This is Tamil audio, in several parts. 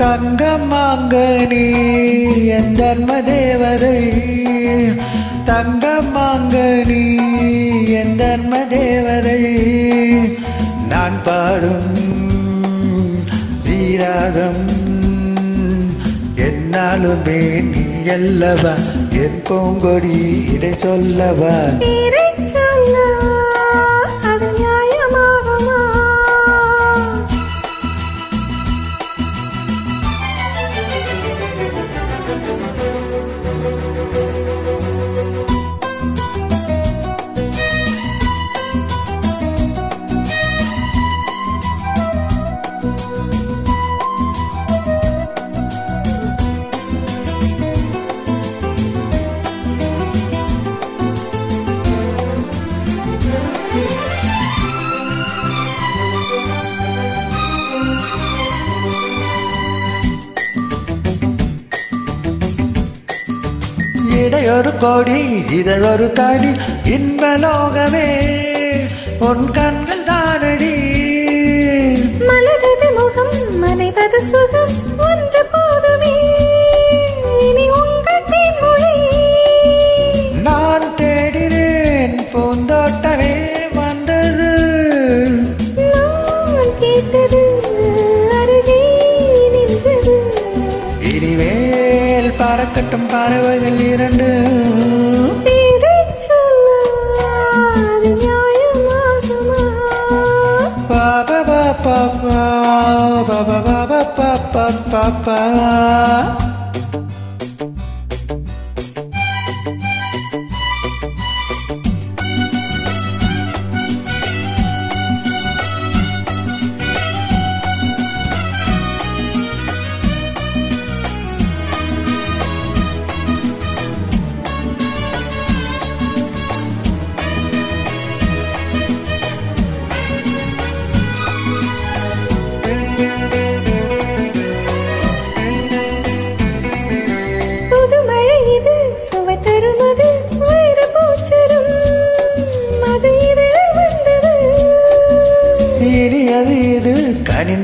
தங்கமாங்கனி என் தர்ம தேவதை தங்கம் என் தர்ம தேவதை நான் பாடும் வீராகம் என்னாலுமே நீ அல்லவா? என் பூங்கொடி இதை சொல்லவா? ஒரு கொடி இதழ் ஒரு தனி இன்ப லோகமே. உன் கண்கள் தானடி. மலரது முகம் மனைவது சுகம். பறக்கட்டும் பறவைகள் இரண்டு பேரைச் சொல்ல அது நியாயமாகுமா பாபா பாப்பா பாபா பாபா பாப்பா பாப்பா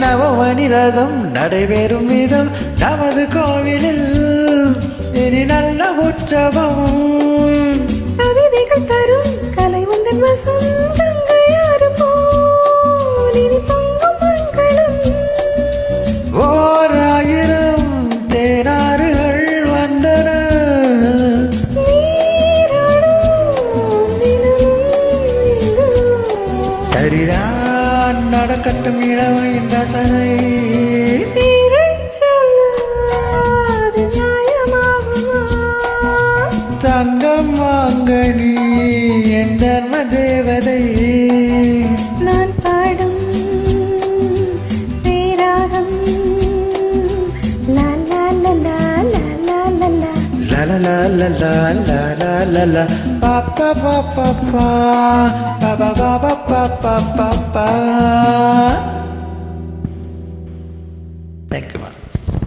நவமணி ரதம் நடைபெறும் விதம் நமது கோவிலில். இனி நல்ல உற்சவம். கவிதைகள் தரும் கலை உந்தன் வசம் தங்கையாறு போல் இனி பொங்கும் மங்களம். ஓர் ஆயிரம் தேனாறுகள் வந்தன. சரிதான் நடக்கட்டும் வாசனை தங்கம் வாங்கணி என் தர்ம தேவதை நான் பாடும் பேராகம் பாப்பா பாப்பா பாப்பா பாப்பா பாப்பா பாப்பா Thank you, man.